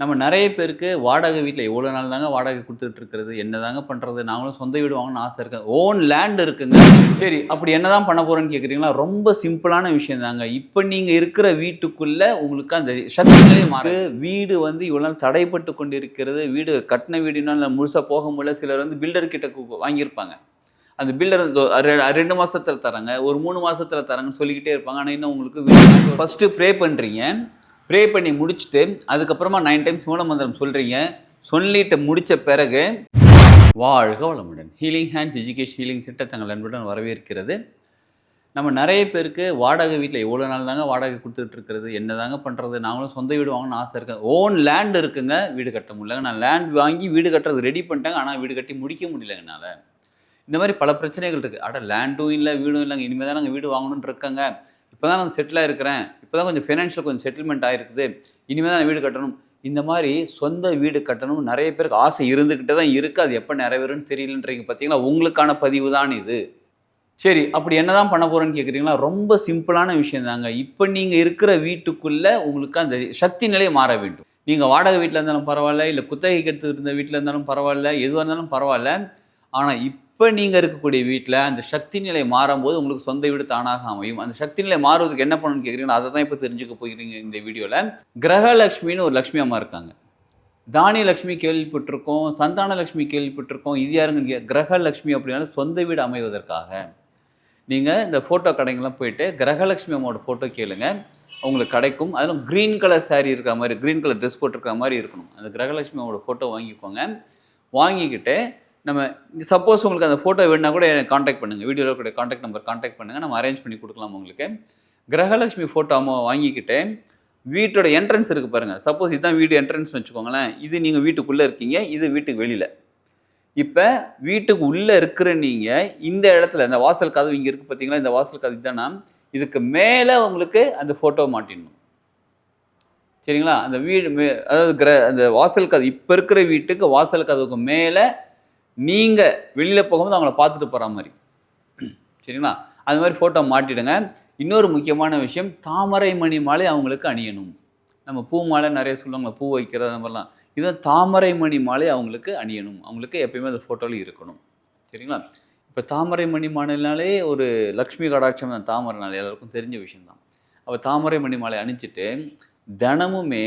நம்ம நிறைய பேருக்கு வாடகை வீட்டில் எவ்வளோ நாள் தாங்க வாடகை கொடுத்துட்டு இருக்கிறது என்ன தாங்க பண்ணுறது நாங்களும் சொந்த வீடு வாங்கணும்னு ஆசை இருக்கு. ஓன் லேண்ட் இருக்குங்க. சரி அப்படி என்ன தான் பண்ண போகிறேன்னு கேட்குறீங்களா ரொம்ப சிம்பிளான விஷயம் தாங்க இப்போ நீங்கள் இருக்கிற வீட்டுக்குள்ளே உங்களுக்கு அந்த சக்திகளே மாறு வீடு வந்து இவ்வளோ நாள் தடைப்பட்டு கொண்டு இருக்கிறது வீடு கட்டின வீடுனால முழுசாக போக முடியல. சிலர் வந்து பில்டர் கிட்ட வாங்கியிருப்பாங்க. அந்த பில்டர் ரெண்டு மாதத்தில் தராங்க ஒரு மூணு மாதத்தில் தராங்கன்னு சொல்லிக்கிட்டே இருப்பாங்க. ஆனால் இன்னும் உங்களுக்கு ஃபஸ்ட்டு ப்ரே பண்ணுறீங்க ப்ரே பண்ணி முடிச்சுட்டு அதுக்கப்புறமா நைன் டைம்ஸ் மூலமந்திரம் சொல்கிறீங்க சொல்லிட்டு முடித்த பிறகு வாழ்க வளமுடன். Healing hands education healing centre தங்கள் அன்புடன் வரவேற்கிறது. நம்ம நிறைய பேருக்கு வாடகை வீட்டில் எவ்வளோ நாள் தாங்க வாடகை கொடுத்துட்டு இருக்கிறது என்ன தாங்க பண்ணுறது நாங்களும் சொந்த வீடு வாங்கணும்னு ஆசை இருக்கேன் ஓன் லேண்ட் இருக்குங்க வீடு கட்ட முடியலங்க. நான் லேண்ட் வாங்கி வீடு கட்டுறது ரெடி பண்ணிட்டேங்க ஆனால் வீடு கட்டி முடிக்க முடியலங்க என்னால். இந்த மாதிரி பல பிரச்சனைகள் இருக்குது அட லேண்டும் இல்லை வீடும் இல்லைங்க. இனிமேல் தான் நாங்கள் வீடு வாங்கணும்னு இருக்கங்க. இப்போ தான் நான் செட்டில் இருக்கிறேன் இப்போ தான் கொஞ்சம் ஃபினான்ஷியல் கொஞ்சம் செட்டில்மெண்ட் ஆகிருக்குது இனிமேல் தான் நான் வீடு கட்டணும். இந்த மாதிரி சொந்த வீடு கட்டணும் நிறைய பேருக்கு ஆசை இருந்துக்கிட்டே தான் இருக்குது அது எப்போ நிறைவேறும்னு தெரியலன்றீங்க பார்த்தீங்களா உங்களுக்கான பதிவு தான் இது. சரி அப்படி என்ன தான் பண்ண போகிறேன்னு கேட்குறீங்களா ரொம்ப சிம்பிளான விஷயம் தாங்க. இப்போ நீங்கள் இருக்கிற வீட்டுக்குள்ளே உங்களுக்கு அந்த சக்தி நிலையை மாற வேண்டும். நீங்கள் வாடகை வீட்டில் இருந்தாலும் பரவாயில்ல இல்லை குத்தகைக்கு எடுத்து இருந்த வீட்டில் இருந்தாலும் பரவாயில்ல எதுவாக இருந்தாலும் பரவாயில்ல. ஆனால் இப்போ இப்போ நீங்கள் இருக்கக்கூடிய வீட்டில் அந்த சக்தி நிலை மாறும்போது உங்களுக்கு சொந்த வீடு தானாக அமையும். அந்த சக்தி நிலை மாறுவதுக்கு என்ன பண்ணணும்னு கேட்குறீங்களா அதை தான் இப்போ தெரிஞ்சுக்க போகிறீங்க இந்த வீடியோவில் கிரகலக்ஷ்மின்னு ஒரு லக்ஷ்மி அம்மா இருக்காங்க. தானிய லக்ஷ்மி கேள்விப்பட்டிருக்கோம் சந்தான லக்ஷ்மி கேள்விப்பட்டிருக்கோம். இது யாருங்க கிரகலக்ஷ்மி அப்படின்னாலும் சொந்த வீடு அமைவதற்காக. நீங்கள் இந்த ஃபோட்டோ கடைங்கெல்லாம் போயிட்டு கிரகலட்சுமி அம்மாவோட ஃபோட்டோ கேளுங்க. உங்களுக்கு கிடைக்கும். அதிலும் க்ரீன் கலர் சாரீ இருக்கிற மாதிரி க்ரீன் கலர் ட்ரெஸ் போட்டிருக்கிற மாதிரி இருக்கணும். அந்த கிரகலட்சுமி அம்மாவோட ஃபோட்டோ வாங்கிக்கோங்க. வாங்கிக்கிட்டு நம்ம சப்போஸ் உங்களுக்கு அந்த ஃபோட்டோ வேணுன்னா கூட எனக்கு காண்டாக்ட் பண்ணுங்கள் வீடியோவில் கூட காண்டாக்ட் நம்பர் காண்டாக்ட் பண்ணுங்கள் நம்ம அரேஞ்ச் பண்ணி கொடுக்கலாம் உங்களுக்கு. கிரகலட்சுமி ஃபோட்டோ அம்மா வாங்கிக்கிட்டு வீட்டோட என்ட்ரன்ஸ் இருக்குது பாருங்கள் சப்போஸ் இதுதான் வீடு என்ட்ரன்ஸ் வச்சுக்கோங்களேன். இது நீங்கள் வீட்டுக்குள்ளே இருக்கீங்க. இது வீட்டுக்கு வெளியில். இப்போ வீட்டுக்கு உள்ளே இருக்கிற நீங்கள் இந்த இடத்துல இந்த வாசல் கதவு இங்கே இருக்குது பார்த்தீங்களா இந்த வாசல் கதவு தானா இதுக்கு மேலே உங்களுக்கு அந்த ஃபோட்டோ மாட்டிடணும். சரிங்களா? அந்த வீடு மே அதாவது கிர அந்த வாசல் கதவு இப்போ இருக்கிற வீட்டுக்கு வாசல் கதவுக்கு மேலே நீங்கள் வெளியில் போகும்போது அவங்கள பார்த்துட்டு போகிற மாதிரி. சரிங்களா? அது மாதிரி ஃபோட்டோ மாட்டிடுங்க. இன்னொரு முக்கியமான விஷயம் தாமரை மணி மாலை அவங்களுக்கு அணியணும். நம்ம பூ மாலை நிறைய சொல்லுவாங்க பூ வைக்கிறது அந்த மாதிரிலாம். இதுதான் தாமரை மணி மாலை அவங்களுக்கு அணியணும். அவங்களுக்கு எப்பயுமே அந்த ஃபோட்டோவில் இருக்கணும். சரிங்களா? இப்போ தாமரை மணி மாலைனாலே ஒரு லக்ஷ்மி கடாட்சம் தான் தாமரை நாள். எல்லாருக்கும் தெரிஞ்ச விஷயம்தான். அப்போ தாமரை மணி மாலை அணிஞ்சிட்டு தினமுமே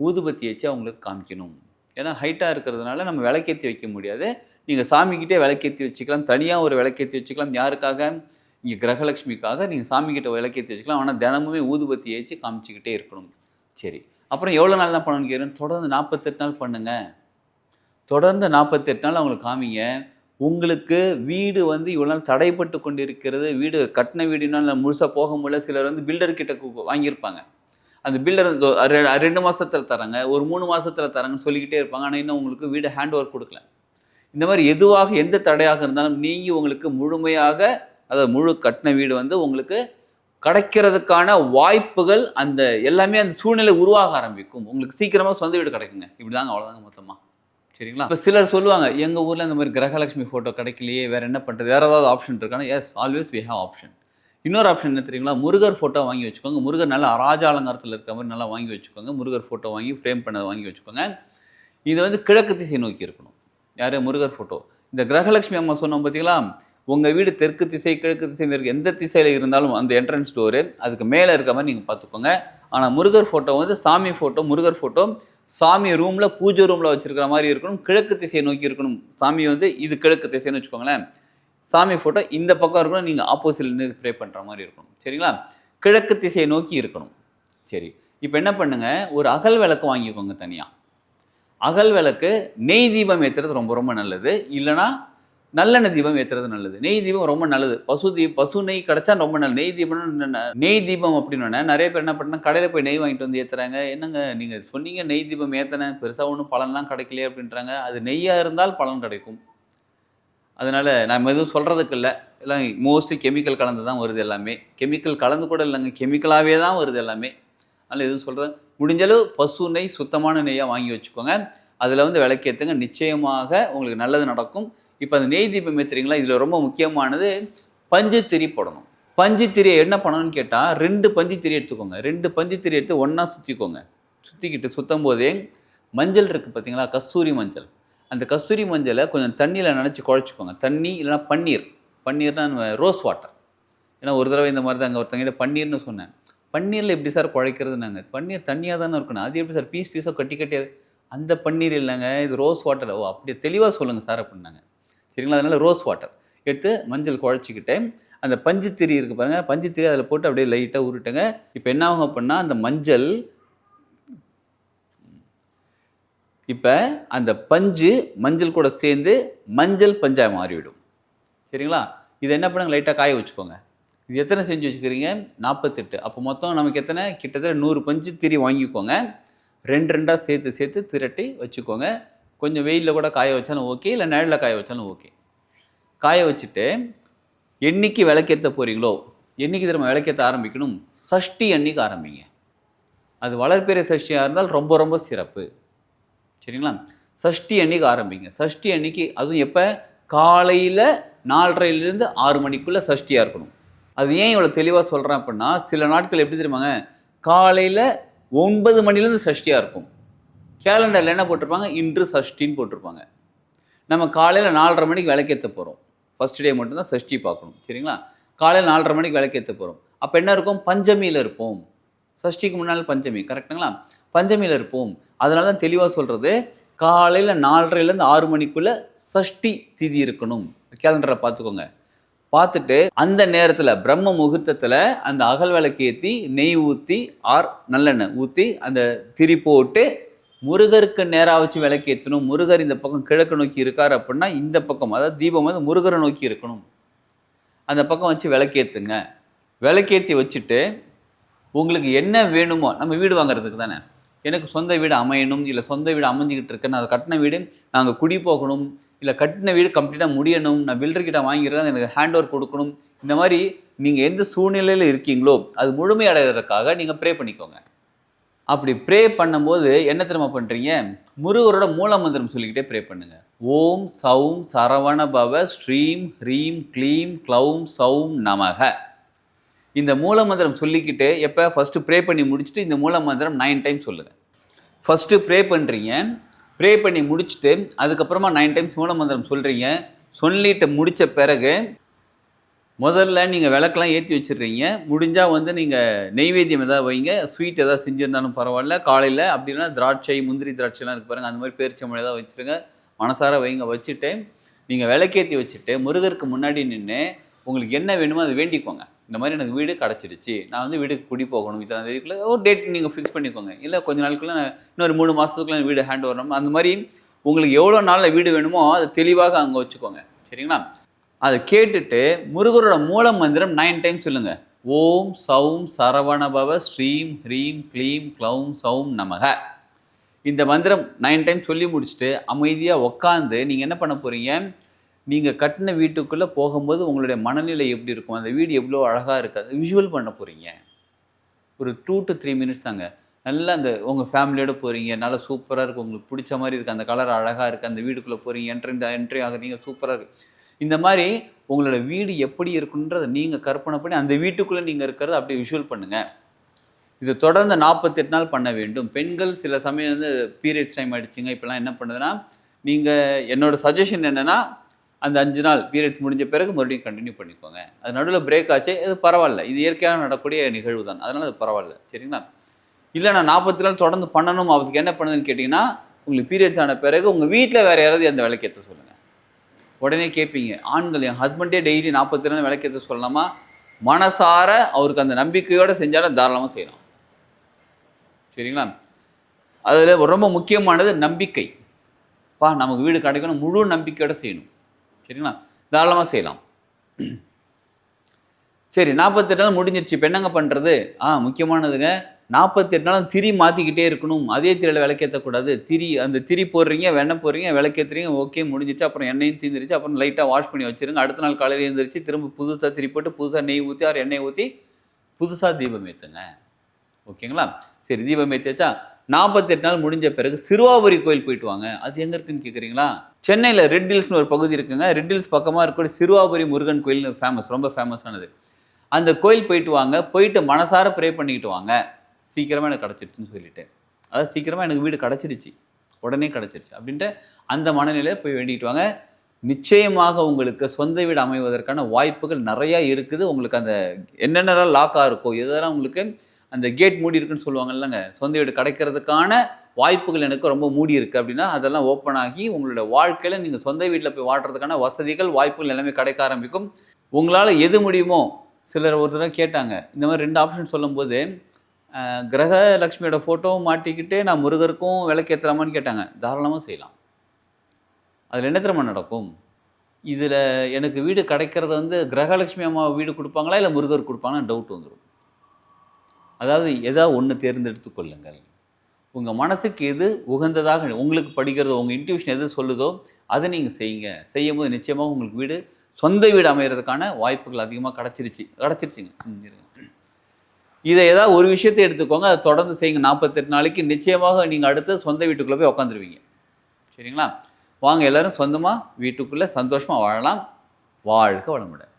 ஊதுபத்தி வச்சு அவங்களுக்கு காமிக்கணும். ஏன்னா ஹைட்டாக இருக்கிறதுனால நம்ம விளக்கேற்றி வைக்க முடியாது. நீங்கள் சாமிக்கிட்டே விளக்கேற்றி வச்சுக்கலாம். தனியாக ஒரு விளக்கேற்றி வச்சுக்கலாம். யாருக்காக? இங்கே கிரகலட்சுமிக்காக நீங்கள் சாமிக்கிட்ட விளக்கேற்றி வச்சுக்கலாம். ஆனால் தினமுமே ஊதுபத்தி ஏற்றி காமிச்சிக்கிட்டே இருக்கணும். சரி. அப்புறம் எவ்வளோ நாள் தான் பண்ணணும்னு கேட்குறேன்? தொடர்ந்து நாற்பத்தெட்டு நாள் பண்ணுங்கள் தொடர்ந்து நாற்பத்தெட்டு நாள் அவங்களுக்கு காமிங்க. உங்களுக்கு வீடு வந்து இவ்வளோ நாள் தடைப்பட்டு கொண்டு இருக்கிறது வீடு கட்டின வீடுனால முழுசாக போக முடியல. சிலர் வந்து பில்டர் கிட்ட வாங்கியிருப்பாங்க. அந்த பில்டர் ரெண்டு மாதத்தில் தராங்க ஒரு மூணு மாதத்தில் தராங்கன்னு சொல்லிக்கிட்டே இருப்பாங்க. ஆனால் இன்னும் உங்களுக்கு வீடு ஹேண்ட் ஓவர் கொடுக்கல. இந்த மாதிரி எதுவாக எந்த தடையாக இருந்தாலும் நீங்கள் உங்களுக்கு முழுமையாக அதாவது முழு கட்டின வீடு வந்து உங்களுக்கு கிடைக்கிறதுக்கான வாய்ப்புகள் அந்த எல்லாமே அந்த சூழ்நிலை உருவாக ஆரம்பிக்கும். உங்களுக்கு சீக்கிரமாக சொந்த வீடு கிடைக்குங்க. இப்படி தாங்க அவ்வளோதாங்க மொத்தமாக சரிங்களா? இப்போ சிலர் சொல்லுவாங்க எங்கள் ஊரில் இந்த மாதிரி கிரகலட்சுமி ஃபோட்டோ கிடைக்கலையே வேறு என்ன பண்ணுறது வேறு ஏதாவது ஆப்ஷன் இருக்கானா yes always we have option இன்னொரு ஆப்ஷன் என்ன தெரியுங்களா? முருகர் ஃபோட்டோ வாங்கி வச்சுக்கோங்க. முருகர் நல்லா அராஜ அலங்காரத்தில் இருக்க மாதிரி நல்லா வாங்கி வச்சுக்கோங்க. முருகர் ஃபோட்டோ வாங்கி ஃப்ரேம் பண்ணதை வாங்கி வச்சுக்கோங்க. இது வந்து கிழக்கு திசை நோக்கி இருக்கணும். யார்? முருகர் ஃபோட்டோ இந்த கிரகலட்சுமி அம்மா சொன்னோம் பார்த்தீங்களா உங்கள் வீடு தெற்கு திசை கிழக்கு திசை மேற்கு எந்த திசையில் இருந்தாலும் அந்த என்ட்ரன்ஸ் டோரு அதுக்கு மேலே இருக்க மாதிரி நீங்கள் பார்த்துக்கோங்க ஆனால் முருகர் ஃபோட்டோ வந்து சாமி ஃபோட்டோ முருகர் ஃபோட்டோ சாமி ரூமில் பூஜை ரூமில் வச்சுருக்கிற மாதிரி இருக்கணும். கிழக்கு திசையை நோக்கி இருக்கணும். சாமி வந்து இது கிழக்கு திசைன்னு வச்சுக்கோங்களேன். சாமி ஃபோட்டோ இந்த பக்கம் இருக்கணும் நீங்கள் ஆப்போசிட்லேருந்து ப்ரே பண்ணுற மாதிரி இருக்கணும். சரிங்களா? கிழக்கு திசையை நோக்கி இருக்கணும். சரி. இப்போ என்ன பண்ணுங்க? ஒரு அகல் விளக்கு வாங்கிக்கோங்க தனியாக அகல் விளக்கு நெய் தீபம் ஏற்றுறது ரொம்ப ரொம்ப நல்லது. இல்லைன்னா நல்லெண்ணெய் தீபம் ஏற்றுறது நல்லது. நெய் தீபம் ரொம்ப நல்லது. பசு தீ பசு நெய் கிடச்சா ரொம்ப நல்லது. நெய் தீபம்னு ந- நெய் தீபம் அப்படின்னு நிறைய பேர் என்ன பண்ணா கடையில் போய் நெய் வாங்கிட்டு வந்து ஏற்றுறாங்க என்னங்க நீங்கள் சொன்னீங்க நெய் தீபம் ஏற்றினேன் பெருசாக ஒன்றும் பலன்லாம் கிடைக்கலையே அப்படின்றாங்க. அது நெய்யாக இருந்தால் பலன் கிடைக்கும். அதனால் நான் எதுவும் சொல்கிறதுக்கு இல்லை. எல்லாம் மோஸ்ட்லி கெமிக்கல் கலந்து தான் வருது எல்லாமே. கெமிக்கல் கலந்து கூட இல்லைங்க. கெமிக்கலாகவே தான் வருது எல்லாமே. அதனால் எதுவும் சொல்கிறேன் முடிஞ்சளவு பசு நெய் சுத்தமான நெய்யாக வாங்கி வச்சுக்கோங்க. அதில் வந்து விளக்கேற்றுங்க நிச்சயமாக உங்களுக்கு நல்லது நடக்கும். இப்போ அந்த நெய் தீபம் ஏற்றுறீங்களா இதில் ரொம்ப முக்கியமானது பஞ்சு திரி போடணும். பஞ்சு திரியை என்ன பண்ணணும்னு கேட்டால் ரெண்டு பஞ்சு திரி எடுத்துக்கோங்க. ரெண்டு பஞ்சு திரி எடுத்து ஒன்றா சுற்றிக்கோங்க சுற்றிக்கிட்டு சுற்றும் போதே மஞ்சள் இருக்குது பார்த்தீங்களா கஸ்தூரி மஞ்சள். அந்த கஸ்தூரி மஞ்சளை கொஞ்சம் தண்ணியில் நினச்சி குழச்சிக்கோங்க. தண்ணி இல்லைன்னா பன்னீர். பன்னீர்னா ரோஸ் வாட்டர். ஏன்னா ஒரு தடவை இந்த மாதிரி தான் அங்கே ஒருத்தங்கிட்ட பன்னீர்னு சொன்னேன். பன்னீரில் எப்படி சார் குழைக்கிறது நாங்கள் பன்னீர் தண்ணியாக தானே இருக்கணும். அது எப்படி சார் பீஸ் பீஸாக கட்டி கட்டி அந்த பன்னீர் இல்லைங்க இது ரோஸ் வாட்டர். ஓ அப்படியே தெளிவாக சொல்லுங்கள் சார் அப்படின்னாங்க. சரிங்களா? அதனால் ரோஸ் வாட்டர். எடுத்து மஞ்சள் குழச்சிக்கிட்டு அந்த பஞ்சு திரி இருக்குது பாருங்கள் பஞ்சு அதில் போட்டு அப்படியே லைட்டாக உருட்டுங்க. இப்போ என்ன ஆகும் அப்படின்னா அந்த மஞ்சள் இப்போ அந்த பஞ்சு மஞ்சள் கூட சேர்ந்து மஞ்சள் பஞ்சாக மாறிவிடும். சரிங்களா? இதை என்ன பண்ணுங்க? லைட்டாக காய வச்சுக்கோங்க. இது எத்தனை செஞ்சு வச்சுக்கிறீங்க? நாற்பத்தெட்டு அப்போ மொத்தம் நமக்கு எத்தனை? கிட்டத்தட்ட நூறு பஞ்சு திரி வாங்கிக்கோங்க. ரெண்டு ரெண்டாக சேர்த்து சேர்த்து திரட்டி வச்சுக்கோங்க. கொஞ்சம் வெயிலில் கூட காய வச்சாலும் ஓகே இல்லை நிழலில் காய வச்சாலும் ஓகே. காய வச்சுட்டு என்னைக்கு விளக்கேற்ற போகிறீங்களோ என்னைக்கு திரும்ப விளக்கேற்ற ஆரம்பிக்கணும்? சஷ்டி அன்னைக்கு ஆரம்பிங்க. அது வளர்ப்பெரிய சஷ்டியாக இருந்தால் ரொம்ப ரொம்ப சிறப்பு. சரிங்களா? சஷ்டி அன்னைக்கு ஆரம்பிங்க. சஷ்டி அன்னைக்கு அதுவும் எப்போ? காலையில் நாலரைலேருந்து ஆறு மணிக்குள்ளே சஷ்டியாக இருக்கணும். அது ஏன் இவ்வளோ தெளிவாக சொல்கிறேன் அப்படின்னா சில நாட்கள் எப்படி தெரியுமாங்க? காலையில் ஒன்பது மணிலேருந்து சஷ்டியாக இருக்கும். கேலண்டரில் என்ன போட்டிருப்பாங்க? இன்று சஷ்டின்னு போட்டிருப்பாங்க. நம்ம காலையில் நாலரை மணிக்கு விளக்கேற்ற போகிறோம் ஃபஸ்ட் டே மட்டும்தான் சஷ்டி பார்க்கணும். சரிங்களா? காலையில் நாலரை மணிக்கு விளக்கேற்ற போகிறோம் அப்போ என்ன இருக்கும்? பஞ்சமியில் இருப்போம். சஷ்டிக்கு முன்னால் பஞ்சமி. கரெக்டுங்களா? பஞ்சமியில் இருப்போம். அதனால தான் தெளிவாக சொல்கிறது காலையில் நாலரைலேருந்து ஆறு மணிக்குள்ளே சஷ்டி திதி இருக்கணும். கேலண்டரை பார்த்துக்கோங்க. பார்த்துட்டு அந்த நேரத்தில் பிரம்ம முகூர்த்தத்தில் அந்த அகல் விளக்கேற்றி நெய் ஊற்றி ஆர் நல்லெண்ணெய் ஊற்றி அந்த திரி போட்டு முருகருக்கு நேராக வச்சு விளக்கேற்றணும் முருகர் இந்த பக்கம் கிழக்கு நோக்கி இருக்கார் அப்படின்னா இந்த பக்கம் அதாவது தீபம் வந்து முருகரை நோக்கி இருக்கணும். அந்த பக்கம் வச்சு விளக்கேற்றுங்க விளக்கேற்றி வச்சுட்டு உங்களுக்கு என்ன வேணுமோ நம்ம வீடு வாங்குறதுக்கு தானே? எனக்கு சொந்த வீடு அமையணும் இல்லை சொந்த வீடு அமைஞ்சிக்கிட்டு இருக்கேன் நான் கட்டின வீடு நாங்கள் குடி போகணும் இல்லை கட்டின வீடு கம்ப்ளீட்டாக முடியணும் நான் பில்டர்கிட்ட வாங்கியிருக்கேன் எனக்கு ஹேண்ட் ஓவர் கொடுக்கணும். இந்த மாதிரி நீங்கள் எந்த சூழ்நிலையில் இருக்கீங்களோ அது முழுமையடைவதற்காக நீங்கள் ப்ரே பண்ணிக்கோங்க. அப்படி ப்ரே பண்ணும்போது என்ன திரும்ப பண்ணுறீங்க முருகரோட மூல மந்திரம் சொல்லிக்கிட்டே ப்ரே பண்ணுங்க. ஓம் சௌம் சரவண பவ ஸ்ரீம் ஹ்ரீம் க்ளீம் க்ளௌம் சௌம் நமக. இந்த மூல மந்திரம் சொல்லிக்கிட்டு எப்போ ஃபஸ்ட்டு ப்ரே பண்ணி முடிச்சுட்டு இந்த மூல மந்திரம் நைன் டைம் சொல்லுங்கள் ஃபஸ்ட்டு ப்ரே பண்ணுறீங்க ப்ரே பண்ணி முடிச்சுட்டு அதுக்கப்புறமா நைன் டைம்ஸ் மூல மந்திரம் சொல்கிறீங்க சொல்லிட்டு முடித்த பிறகு முதல்ல நீங்கள் விளக்கெலாம் ஏற்றி வச்சிடுறீங்க. முடிஞ்சால் வந்து நீங்கள் நெய்வேத்தியம் எதாவது வைங்க. ஸ்வீட் எதாவது செஞ்சுருந்தாலும் பரவாயில்ல. காலையில் அப்படின்னா திராட்சை முந்திரி திராட்சைலாம் இருக்கு பாருங்கள் அந்த மாதிரி பேரிச்சம்பழம் ஏதாவது வச்சுருங்க. மனசார வைங்க. வச்சுட்டு நீங்கள் விளக்கேற்றி வச்சுட்டு முருகருக்கு முன்னாடி நின்று உங்களுக்கு என்ன வேணுமோ அதை வேண்டிக்கோங்க. இந்த மாதிரி எனக்கு வீடு கிடச்சிருச்சு நான் வந்து வீடுக்கு குடி போகணும் இத்தனை தேதிக்குள்ளே ஒரு டேட் நீங்கள் ஃபிக்ஸ் பண்ணிக்கோங்க. இல்லை கொஞ்ச நாளுக்குள்ள இன்னொரு மூணு மாதத்துக்குள்ள வீடு ஹேண்ட் வரணும் அந்த மாதிரி உங்களுக்கு எவ்வளோ நாளில் வீடு வேணுமோ அதை தெளிவாக அங்கே வச்சுக்கோங்க. சரிங்களா? அதை கேட்டுட்டு முருகரோட மூல மந்திரம் நைன் டைம் சொல்லுங்க. ஓம் சௌம் சரவணபவ ஸ்ரீம் ஹ்ரீம் க்ளீம் க்ளௌம் சௌம் நமக. இந்த மந்திரம் நைன் டைம் சொல்லி முடிச்சுட்டு அமைதியாக உக்காந்து நீங்கள் என்ன பண்ண போகிறீங்க நீங்கள் கட்டின வீட்டுக்குள்ளே போகும்போது உங்களுடைய மனநிலை எப்படி இருக்கும்? அந்த வீடு எவ்வளோ அழகாக இருக்குது விஷுவல் பண்ண போகிறீங்க ஒரு டூ டு த்ரீ மினிட்ஸ் தாங்க. நல்லா அந்த உங்கள் ஃபேமிலியோடு போகிறீங்க நல்லா சூப்பராக இருக்கும். உங்களுக்கு பிடிச்ச மாதிரி இருக்குது அந்த கலர் அழகாக இருக்குது அந்த வீட்டுக்குள்ளே போகிறீங்க என்ட்ரி என்ட்ரி ஆகுறீங்க. சூப்பராக இருக்குது இந்த மாதிரி உங்களோட வீடு எப்படி இருக்குன்றதை நீங்கள் கற்பனை பண்ணி அந்த வீட்டுக்குள்ளே நீங்கள் இருக்கிறத அப்படியே விஷுவல் பண்ணுங்கள் இது தொடர்ந்து நாற்பத்தெட்டு நாள் பண்ண வேண்டும். பெண்கள் சில சமயம் வந்து பீரியட்ஸ் டைம் ஆயிடுச்சுங்க. இப்போலாம் என்ன பண்ணுதுன்னா நீங்கள் என்னோடய சஜஷன் என்னென்னா அந்த அஞ்சு நாள் பீரியட்ஸ் முடிஞ்ச பிறகு மறுபடியும் கண்டினியூ பண்ணிக்கோங்க. அது நடுவில் பிரேக் ஆச்சு இது பரவாயில்ல. இது இயற்கையாக நடக்கூடிய நிகழ்வு தான். அதனால் அது பரவாயில்ல. சரிங்களா? இல்லை நான் நாற்பத்தி நாள் தொடர்ந்து பண்ணணும். அவருக்கு என்ன பண்ணுதுன்னு கேட்டிங்கன்னா உங்களுக்கு பீரியட்ஸ் ஆன பிறகு உங்கள் வீட்டில் வேறு யாராவது அந்த விளக்கேற்ற சொல்லுங்கள் உடனே கேட்பீங்க ஆண்கள் என் ஹஸ்பண்டே டெய்லி நாற்பத்தி நாள் விளக்கேற்ற சொல்லலாமா? மனசார அவருக்கு அந்த நம்பிக்கையோடு செஞ்சாலும் தாராளமாக செய்யலாம். சரிங்களா? அதில் ரொம்ப முக்கியமானது நம்பிக்கை. பா நமக்கு வீடு கிடைக்கணும். முழு நம்பிக்கையோட செய்யணும். சரிங்களா? தாராளமாக செய்யலாம். சரி நாற்பத்தெட்டு நாள் முடிஞ்சிருச்சு. இப்போ என்னங்க பண்ணுறது ஆ முக்கியமானதுங்க நாற்பத்தெட்டு நாளும் திரி மாற்றிக்கிட்டே இருக்கணும். அதே திரியில் விளக்கேற்றக்கூடாது திரி அந்த திரி போடுறீங்க வெண்ணெய் போடுறீங்க விளக்கேற்றுறீங்க ஓகே முடிஞ்சிச்சு அப்புறம் எண்ணெயும் தீந்துருச்சு. அப்புறம் லைட்டாக வாஷ் பண்ணி வச்சிருங்க. அடுத்த நாள் காலையில் எழுந்திரிச்சு திரும்ப புதுசாக திரி போட்டு புதுசாக நெய் ஊற்றி ஆறு எண்ணெய் ஊற்றி புதுசாக தீபம் ஏற்றுங்க ஓகேங்களா? சரி தீபம் ஏற்றியாச்சா நாற்பத்தெட்டு நாள் முடிஞ்ச பிறகு சிறுவாபுரி கோயில் போயிட்டு வாங்க. அது எங்கே இருக்குன்னு கேட்குறீங்களா சென்னையில் ரெட் ஹில்ஸ்னு ஒரு பகுதி இருக்குங்க. ரெட் ஹில்ஸ் பக்கமாக இருக்கக்கூடிய சிறுவாபுரி முருகன் கோயில் ஃபேமஸ் ரொம்ப ஃபேமஸானது அந்த கோயில் போயிட்டு வாங்க. போயிட்டு மனசார ப்ரே பண்ணிக்கிட்டு வாங்க. சீக்கிரமாக எனக்கு கிடச்சிருச்சுன்னு சொல்லிட்டு. அதாவது சீக்கிரமாக எனக்கு வீடு கிடச்சிருச்சு. உடனே கிடச்சிருச்சு. அப்படின்ட்டு அந்த மனநிலையை போய் வேண்டிக்கிட்டு வாங்க. நிச்சயமாக உங்களுக்கு சொந்த வீடு அமைவதற்கான வாய்ப்புகள் நிறையா இருக்குது. உங்களுக்கு அந்த என்னென்னலாம் லாக்காக இருக்கோ எதெல்லாம் உங்களுக்கு அந்த கேட் மூடி இருக்குன்னு சொல்லுவாங்க இல்லைங்க. சொந்த வீடு கிடைக்கிறதுக்கான வாய்ப்புகள் எனக்கு ரொம்ப மூடி இருக்குது அப்படின்னா அதெல்லாம் ஓப்பன் ஆகி உங்களோட வாழ்க்கையில் நீங்கள் சொந்த வீட்டில் போய் வாடுறதுக்கான வசதிகள் வாய்ப்புகள் எல்லாமே கிடைக்க ஆரம்பிக்கும். உங்களால் எது முடியுமோ சிலர் ஒரு தடவை கேட்டாங்க. இந்த மாதிரி ரெண்டு ஆப்ஷன் சொல்லும்போது கிரக லக்ஷ்மியோட ஃபோட்டோவும் மாட்டிக்கிட்டு நான் முருகருக்கும் விளக்கேற்றலாமான்னு கேட்டாங்க. தாராளமாக செய்யலாம். அதில் என்ன திறமை நடக்கும்? இதில் எனக்கு வீடு கிடைக்கிறது வந்து கிரகலட்சுமி அம்மா வீடு கொடுப்பாங்களா இல்லை முருகர் கொடுப்பாங்கன்னா டவுட் வந்துடும் அதாவது ஏதாவது ஒன்று தேர்ந்தெடுத்து கொள்ளுங்கள். உங்கள் மனசுக்கு எது உகந்ததாக உங்களுக்கு படிக்கிறதோ உங்கள் இன்ட்யூஷன் எது சொல்லுதோ அதை நீங்கள் செய்யுங்க. செய்யும் போது நிச்சயமாக உங்களுக்கு வீடு சொந்த வீடு அமைகிறதுக்கான வாய்ப்புகள் அதிகமாக கிடச்சிருச்சு. கிடச்சிருச்சுங்க. இதை ஏதாவது ஒரு விஷயத்தை எடுத்துக்கோங்க அதை தொடர்ந்து செய்யுங்க. நாற்பத்தெட்டு நாளைக்கு நிச்சயமாக நீங்கள் அடுத்து சொந்த வீட்டுக்குள்ளே போய் உட்காந்துருவீங்க சரிங்களா? வாங்க எல்லோரும் சொந்தமாக வீட்டுக்குள்ளே சந்தோஷமாக வாழலாம். வாழ்க வளமுடன்.